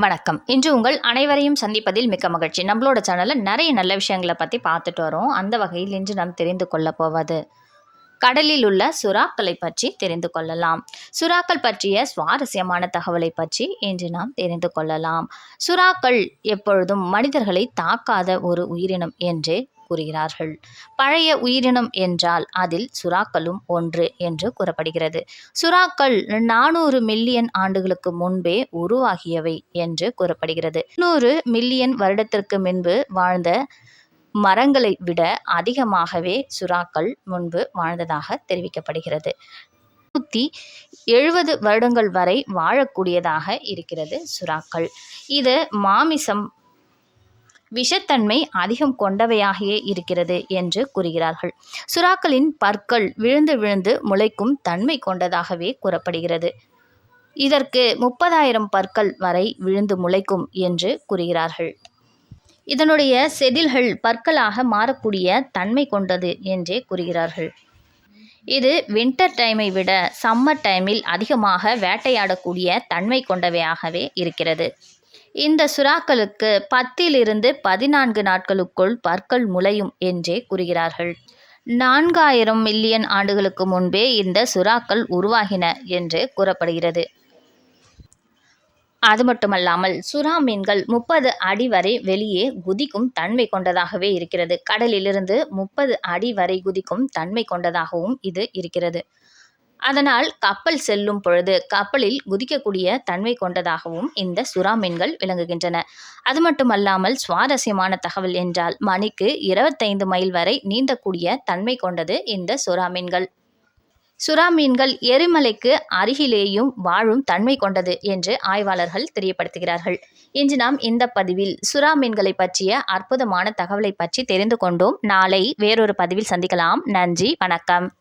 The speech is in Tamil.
வணக்கம். இன்று உங்கள் அனைவரையும் சந்திப்பதில் மிக்க மகிழ்ச்சி. நம்மளோட சேனலில் நிறைய நல்ல விஷயங்களை பற்றி பார்த்துட்டு வரோம். அந்த வகையில் இன்று நாம் தெரிந்து கொள்ளப் போவது கடலில் உள்ள சுறாக்களை பற்றி தெரிந்து கொள்ளலாம். சுறாக்கள் பற்றிய சுவாரஸ்யமான தகவலை பற்றி இன்று நாம் தெரிந்து கொள்ளலாம். சுறாக்கள் எப்பொழுதும் மனிதர்களை தாக்காத ஒரு உயிரினம் என்று கூறுகிறார்கள். பழைய உயிரினம் என்றால் அதில் சுறாக்களும் ஒன்று என்று கூறப்படுகிறது. சுறாக்கள் நானூறு மில்லியன் ஆண்டுகளுக்கு முன்பே உருவாகியவை என்று கூறப்படுகிறது. நூறு மில்லியன் வருடத்திற்கு முன்பு வாழ்ந்த மரங்களை விட அதிகமாகவே சுறாக்கள் முன்பு வாழ்ந்ததாக தெரிவிக்கப்படுகிறது. நூற்றி எழுபது வருடங்கள் வரை வாழக்கூடியதாக இருக்கிறது சுறாக்கள். இது மாமிசம் விஷத்தன்மை அதிகம் கொண்டவையாகவே இருக்கிறது என்று கூறுகிறார்கள். சுறாக்களின் பற்கள் விழுந்து விழுந்து முளைக்கும் தன்மை கொண்டதாகவே கூறப்படுகிறது. இதற்கு முப்பதாயிரம் பற்கள் வரை விழுந்து முளைக்கும் என்று கூறுகிறார்கள். இதனுடைய செதில்கள் பற்களாக மாறக்கூடிய தன்மை கொண்டது என்றே கூறுகிறார்கள். இது வின்டர் டைமை விட சம்மர் டைமில் அதிகமாக வேட்டையாடக்கூடிய தன்மை கொண்டவையாகவே இருக்கிறது. இந்த சுறாக்களுக்கு பத்திலிருந்து பதினான்கு நாட்களுக்குள் பற்கள் முளையும் என்றே கூறுகிறார்கள். நான்காயிரம் மில்லியன் ஆண்டுகளுக்கு முன்பே இந்த சுறாக்கள் உருவாகின என்று கூறப்படுகிறது. அது மட்டுமல்லாமல் சுறா மீன்கள் முப்பது அடி வரை வெளியே குதிக்கும் தன்மை கொண்டதாகவே இருக்கிறது. கடலிலிருந்து முப்பது அடி வரை குதிக்கும் தன்மை கொண்டதாகவும் இது இருக்கிறது. அதனால் கப்பல் செல்லும் பொழுது கப்பலில் குதிக்கக்கூடிய தன்மை கொண்டதாகவும் இந்த சுறா மீன்கள் விளங்குகின்றன. அது மட்டுமல்லாமல் சுவாரஸ்யமான தகவல் என்றால் மணிக்கு இருபத்தைந்து மைல் வரை நீந்தக்கூடிய தன்மை கொண்டது இந்த சுறா மீன்கள். சுறா மீன்கள் எரிமலைக்கு அருகிலேயும் வாழும் தன்மை கொண்டது என்று ஆய்வாளர்கள் தெரியப்படுத்துகிறார்கள். இன்று நாம் இந்த பதிவில் சுறா மீன்களை பற்றிய அற்புதமான தகவலை பற்றி தெரிந்து கொண்டோம். நாளை வேறொரு பதிவில் சந்திக்கலாம். நன்றி வணக்கம்.